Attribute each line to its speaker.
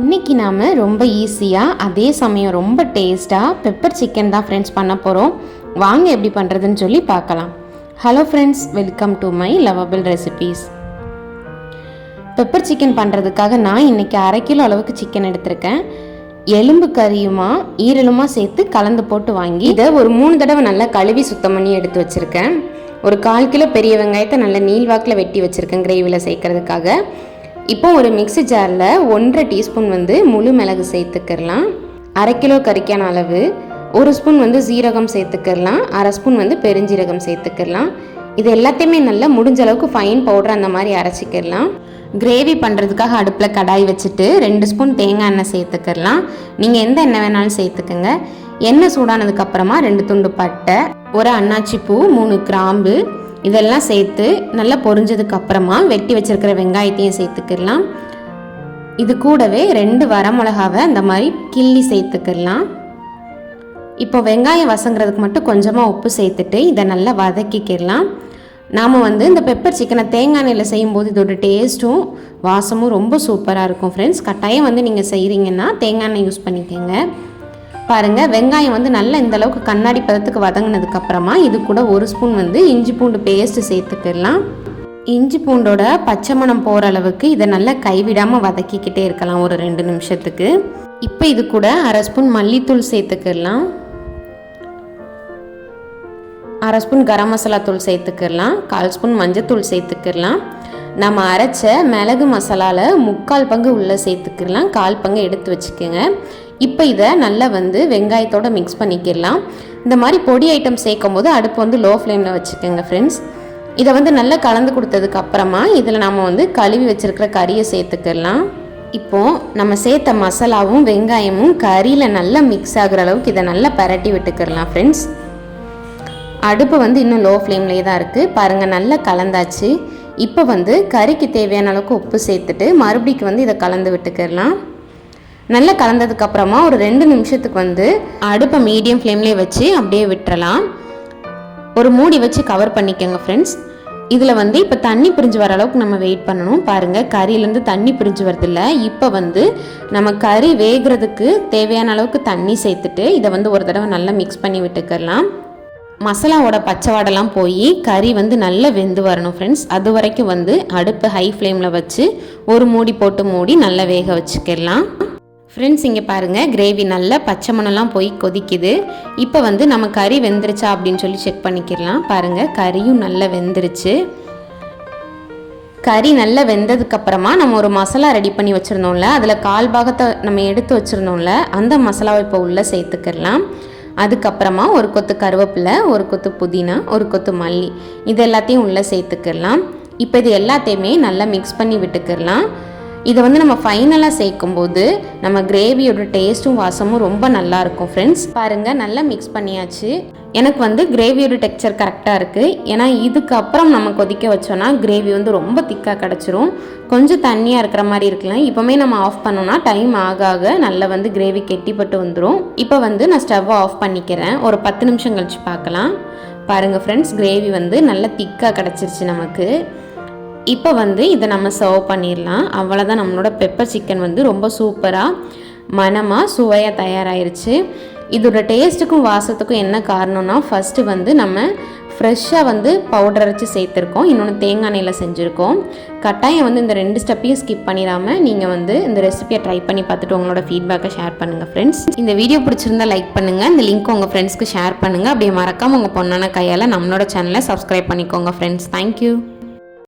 Speaker 1: இன்னைக்கு நாம் ரொம்ப ஈஸியாக அதே சமயம் ரொம்ப டேஸ்ட்டாக பெப்பர் சிக்கன் தான் ஃப்ரெண்ட்ஸ் பண்ண போகிறோம் வாங்க எப்படி பண்ணுறதுன்னு சொல்லி பார்க்கலாம். Hello friends welcome to my lovable recipes pepper chicken பண்ணுறதுக்காக நான் இன்னைக்கு அரை கிலோ அளவுக்கு சிக்கன் எடுத்திருக்கேன். எலும்பு கறியுமா ஈரலுமா சேர்த்து கலந்து போட்டு வாங்கி இதை ஒரு மூணு தடவை நல்லா கழுவி சுத்தம் பண்ணி எடுத்து வச்சுருக்கேன். ஒரு கால் கிலோ பெரிய வெங்காயத்தை நல்லா நீள்வாக்கில் வெட்டி வச்சுருக்கேன் கிரேவியில் சேர்க்கறதுக்காக. இப்போ ஒரு மிக்ஸி ஜாரில் ஒன்றரை டீஸ்பூன் வந்து முழு மிளகு சேர்த்துக்கிடலாம். அரை கிலோ கறிக்கான அளவு ஒரு ஸ்பூன் வந்து சீரகம் சேர்த்துக்கிடலாம் அரை ஸ்பூன் வந்து பெருஞ்சீரகம் சேர்த்துக்கிடலாம். இது எல்லாத்தையுமே நல்லா முடிஞ்ச அளவுக்கு ஃபைன் பவுடர் அந்த மாதிரி அரைச்சிக்கிடலாம். கிரேவி பண்ணுறதுக்காக அடுப்பில் கடாய் வச்சுட்டு ரெண்டு ஸ்பூன் தேங்காய் எண்ணெய் சேர்த்துக்கிடலாம். நீங்கள் எந்த எண்ணெய் வேணாலும் சேர்த்துக்கோங்க. எண்ணெய் சூடானதுக்கப்புறமா ரெண்டு துண்டு பட்டை ஒரு அன்னாச்சி பூ மூணு கிராம்பு இதெல்லாம் சேர்த்து நல்லா பொரிஞ்சதுக்கு அப்புறமா வெட்டி வச்சிருக்கிற வெங்காயத்தையும் சேர்த்துக்கிடலாம். இது கூடவே ரெண்டு வரமிளகாவை அந்த மாதிரி கிள்ளி சேர்த்துக்கிடலாம். இப்போ வெங்காயம் வசங்கிறதுக்கு மட்டும் கொஞ்சமாக உப்பு சேர்த்துட்டு இதை நல்லா வதக்கிக்கிடலாம். நாம் வந்து இந்த பெப்பர் சிக்கனை தேங்காய் எண்ணெயில் செய்யும்போது இதோட டேஸ்ட்டும் வாசமும் ரொம்ப சூப்பராக இருக்கும் ஃப்ரெண்ட்ஸ் கட்டாயம் வந்து நீங்கள் செய்கிறீங்கன்னா தேங்காய் எண்ணெய் யூஸ் பண்ணிக்கோங்க. பாருங்கள் வெங்காயம் வந்து நல்லா இந்த அளவுக்கு கண்ணாடி பதத்துக்கு வதங்கினதுக்கப்புறமா இது கூட ஒரு ஸ்பூன் வந்து இஞ்சி பூண்டு பேஸ்ட்டு சேர்த்துக்கிடலாம் இஞ்சி பூண்டோட பச்சை மணம் போகிற அளவுக்கு இதை நல்லா கைவிடாமல் வதக்கிக்கிட்டே இருக்கலாம் ஒரு ரெண்டு நிமிஷத்துக்கு. இப்போ இது கூட அரை ஸ்பூன் மல்லித்தூள் சேர்த்துக்கிடலாம் அரை ஸ்பூன் கரம் மசாலா தூள் சேர்த்துக்கிடலாம் கால் ஸ்பூன் மஞ்சத்தூள் சேர்த்துக்கிடலாம் நம்ம அரைச்ச மிளகு மசாலாவில் முக்கால் பங்கு உள்ளே சேர்த்துக்கிடலாம் கால் பங்கு எடுத்து வச்சுக்கோங்க. இப்போ இதை நல்லா வந்து வெங்காயத்தோடு மிக்ஸ் பண்ணிக்கிடலாம். இந்த மாதிரி பொடி ஐட்டம் சேர்க்கும் போது அடுப்பு வந்து லோ ஃப்ளேமில் வச்சுக்கோங்க ஃப்ரெண்ட்ஸ் இதை வந்து நல்லா கலந்து கொடுத்ததுக்கு அப்புறமா இதில் நம்ம வந்து கழுவி வச்சுருக்கிற கறியை சேர்த்துக்கலாம் இப்போது நம்ம சேர்த்த மசாலாவும் வெங்காயமும் கறியில் நல்லா மிக்ஸ் ஆகுற அளவுக்கு இதை நல்லா பரட்டி விட்டுக்கிடலாம் ஃப்ரெண்ட்ஸ் அடுப்பு வந்து இன்னும் லோ ஃப்ளேம்லேயே தான் இருக்குது பாருங்கள் நல்லா கலந்தாச்சு. இப்போ வந்து கறிக்கு தேவையான அளவுக்கு உப்பு சேர்த்துட்டு மறுபடிக்கு வந்து இதை கலந்து விட்டுக்கிடலாம். நல்லா கலந்ததுக்கு அப்புறமா ஒரு ரெண்டு நிமிஷத்துக்கு வந்து அடுப்பை மீடியம் ஃப்ளேம்லேயே வச்சு அப்படியே விட்டுறலாம். ஒரு மூடி வச்சு கவர் பண்ணிக்கோங்க ஃப்ரெண்ட்ஸ் இதில் வந்து இப்போ தண்ணி பிரிஞ்சு வர அளவுக்கு நம்ம வெயிட் பண்ணணும். பாருங்கள் கறியிலேருந்து தண்ணி பிரிஞ்சு வரதில்ல. இப்போ வந்து நம்ம கறி வேகிறதுக்கு தேவையான அளவுக்கு தண்ணி சேர்த்துட்டு இதை வந்து ஒரு தடவை நல்லா மிக்ஸ் பண்ணி விட்டுக்கலாம். மசாலாவோட பச்சை வாடெல்லாம் போய் கறி வந்து நல்லா வெந்து வரணும் ஃப்ரெண்ட்ஸ் அது வரைக்கும் வந்து அடுப்பு ஹை ஃப்ளேமில் வச்சு ஒரு மூடி போட்டு மூடி நல்லா வேக வச்சுக்கலாம். ஃப்ரெண்ட்ஸ் இங்கே பாருங்கள் கிரேவி நல்லா பச்சை மணம்லாம் போய் கொதிக்குது. இப்போ வந்து நம்ம கறி வெந்துருச்சா அப்படின்னு சொல்லி செக் பண்ணிக்கிடலாம். பாருங்கள் கறியும் நல்லா வெந்துருச்சு. கறி நல்லா வெந்ததுக்கப்புறமா நம்ம ஒரு மசாலா ரெடி பண்ணி வச்சுருந்தோம்ல அதில் கால் பாகத்தை நம்ம எடுத்து வச்சுருந்தோம்ல அந்த மசாலாவை இப்போ உள்ளே சேர்த்துக்கிடலாம். அதுக்கப்புறமா ஒரு கொத்து கருவேப்பிலை ஒரு கொத்து புதினா ஒரு கொத்து மல்லி இது எல்லாத்தையும் உள்ளே சேர்த்துக்கிடலாம். இப்போ இது எல்லாத்தையுமே நல்லா மிக்ஸ் பண்ணி விட்டுக்கிடலாம். இதை வந்து நம்ம ஃபைனலாக சேர்க்கும் போது நம்ம கிரேவியோட டேஸ்ட்டும் வாசமும் ரொம்ப நல்லா இருக்கும் ஃப்ரெண்ட்ஸ் பாருங்கள் நல்லா மிக்ஸ் பண்ணியாச்சு. எனக்கு வந்து கிரேவியோட டெக்ஸ்சர் கரெக்டாக இருக்குது ஏன்னா இதுக்கப்புறம் நம்ம கொதிக்க வச்சோன்னா கிரேவி வந்து ரொம்ப திக்காக கிடச்சிரும். கொஞ்சம் தண்ணியாக இருக்கிற மாதிரி இருக்கலாம். இப்போமே நம்ம ஆஃப் பண்ணோன்னா டைம் ஆக ஆக நல்லா வந்து கிரேவி கெட்டிப்பட்டு வந்துடும் இப்போ வந்து நான் ஸ்டவ்வை ஆஃப் பண்ணிக்கிறேன். ஒரு பத்து நிமிஷம் கழித்து பார்க்கலாம். பாருங்கள் ஃப்ரெண்ட்ஸ் கிரேவி வந்து நல்லா திக்காக கிடச்சிருச்சு நமக்கு. இப்போ வந்து இதை நம்ம சர்வ் பண்ணிடலாம். அவ்வளோதான் நம்மளோட பெப்பர் சிக்கன் வந்து ரொம்ப சூப்பராக மனமாக சுவையாக தயாராகிருச்சு இதோட டேஸ்ட்டுக்கும் வாசத்துக்கும் என்ன காரணம்னா ஃபஸ்ட்டு வந்து நம்ம ஃப்ரெஷ்ஷாக வந்து பவுடர் அரைச்சி சேர்த்துருக்கோம். இன்னொன்று தேங்காய் எண்ணெயில் செஞ்சுருக்கோம். கட்டாயம் வந்து இந்த ரெண்டு ஸ்டெப்பையும் ஸ்கிப் பண்ணிடாமல் நீங்கள் வந்து இந்த ரெசிபியை ட்ரை பண்ணி பார்த்துட்டு உங்களோட ஃபீட்பேக்கை ஷேர் பண்ணுங்கள் ஃப்ரெண்ட்ஸ் இந்த வீடியோ பிடிச்சிருந்தா லைக் பண்ணுங்கள் இந்த லிங்க் உங்கள் ஃப்ரெண்ட்ஸ்க்கு ஷேர் பண்ணுங்கள் அப்படியே மறக்காமல் உங்கள் பொண்ணான கையால் நம்மளோட சேனலை சப்ஸ்கிரைப் பண்ணிக்கோங்க ஃப்ரெண்ட்ஸ் தேங்க்யூ